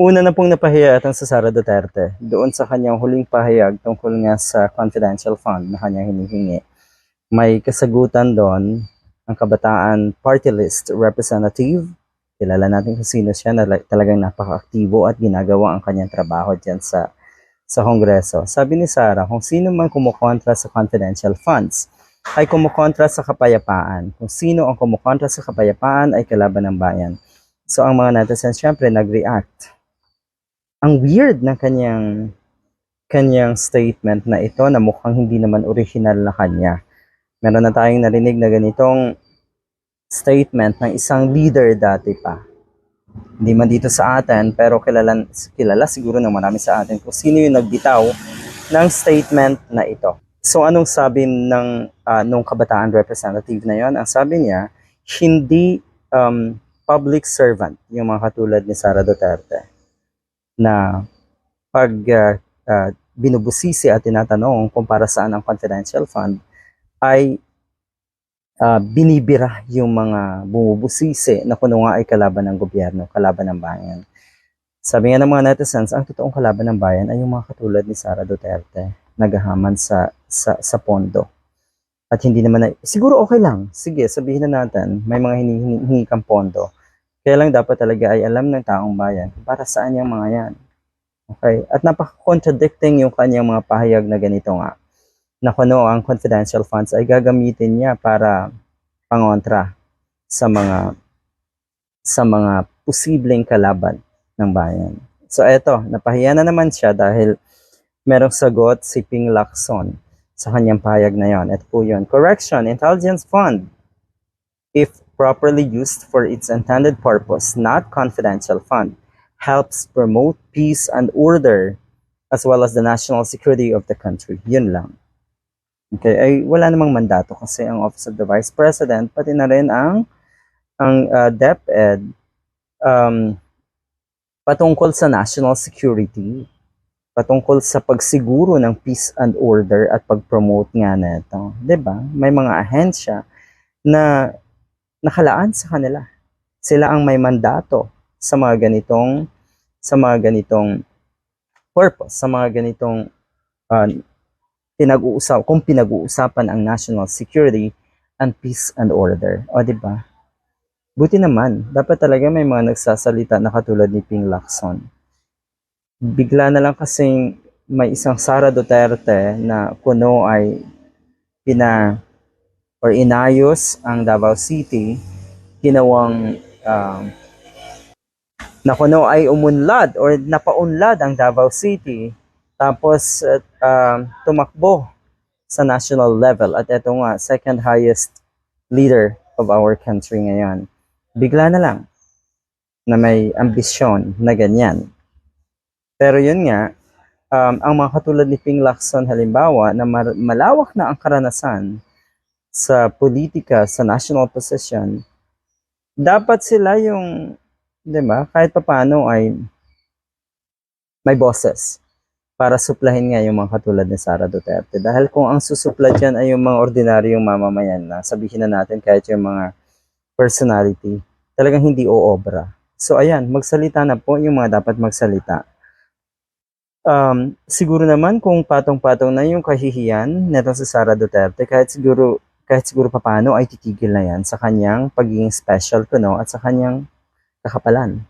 Una na pong napahiya itong sa Sara Duterte doon sa kanyang huling pahayag tungkol nga sa confidential fund na kanyang hinihingi. May kasagutan doon ang kabataan party list representative. Kilala natin kung sino siya na talagang napaka-aktibo at ginagawa ang kanyang trabaho dyan sa sa Kongreso. Sabi ni Sara, kung sino man kumukontra sa confidential funds ay kumukontra sa kapayapaan. Kung sino ang kumukontra sa kapayapaan ay kalaban ng bayan. So ang mga netizens syempre nag-react ang weird ng kanyang kanyang statement na ito na mukhang hindi naman original na kanya. Meron na tayong narinig na ganitong statement ng isang leader dati pa. Hindi man dito sa atin, pero kilala, kilala siguro ng marami sa atin kung sino yung nagbitaw ng statement na ito. So anong sabi ng uh, nung kabataan representative na yon? Ang sabi niya, hindi um, public servant yung mga katulad ni Sara Duterte na pag uh, uh, binubusisi at tinatanong kung para saan ang confidential fund ay uh, binibira yung mga bumubusisi na kuno nga ay kalaban ng gobyerno, kalaban ng bayan. Sabi nga ng mga netizens, ang totoong kalaban ng bayan ay yung mga katulad ni Sara Duterte, nagahaman sa, sa, sa pondo. At hindi naman na, siguro okay lang, sige, sabihin na natin, may mga hinihingi kang pondo kaya lang dapat talaga ay alam ng taong bayan para saan yung mga yan. Okay? At napaka-contradicting yung kanyang mga pahayag na ganito nga. Na kuno ang confidential funds ay gagamitin niya para pangontra sa mga sa mga posibleng kalaban ng bayan. So eto, napahiya na naman siya dahil merong sagot si Ping Lacson sa kanyang pahayag na yon. Ito po yun. Correction, Intelligence Fund. If properly used for its intended purpose, not confidential fund, helps promote peace and order as well as the national security of the country. Yun lang. Okay, ay wala namang mandato kasi ang Office of the Vice President pati na rin ang ang uh, DepEd um, patungkol sa national security, patungkol sa pagsiguro ng peace and order at pag-promote nga nito. ba? May mga ahensya na nakalaan sa kanila. Sila ang may mandato sa mga ganitong sa mga ganitong purpose, sa mga ganitong uh, pinag-uusap, kung pinag-uusapan ang national security and peace and order. O, di ba? Buti naman, dapat talaga may mga nagsasalita na katulad ni Ping Lacson. Bigla na lang kasing may isang Sara Duterte na kuno ay pina or inayos ang Davao City, ginawang um, na kuno ay umunlad or napaunlad ang Davao City tapos uh, um, tumakbo sa national level at ito nga second highest leader of our country ngayon. Bigla na lang na may ambisyon na ganyan. Pero yun nga, um, ang mga katulad ni Ping Lacson halimbawa na malawak na ang karanasan sa politika, sa national position, dapat sila yung, di ba, kahit paano ay may bosses para suplahin nga yung mga katulad ni Sara Duterte. Dahil kung ang susupla dyan ay yung mga ordinaryong mamamayan na, sabihin na natin kahit yung mga personality, talagang hindi oobra. So ayan, magsalita na po yung mga dapat magsalita. Um, siguro naman kung patong-patong na yung kahihiyan netong si Sara Duterte, kahit siguro kahit siguro papano ay titigil na yan sa kanyang pagiging special kuno at sa kanyang kakapalan.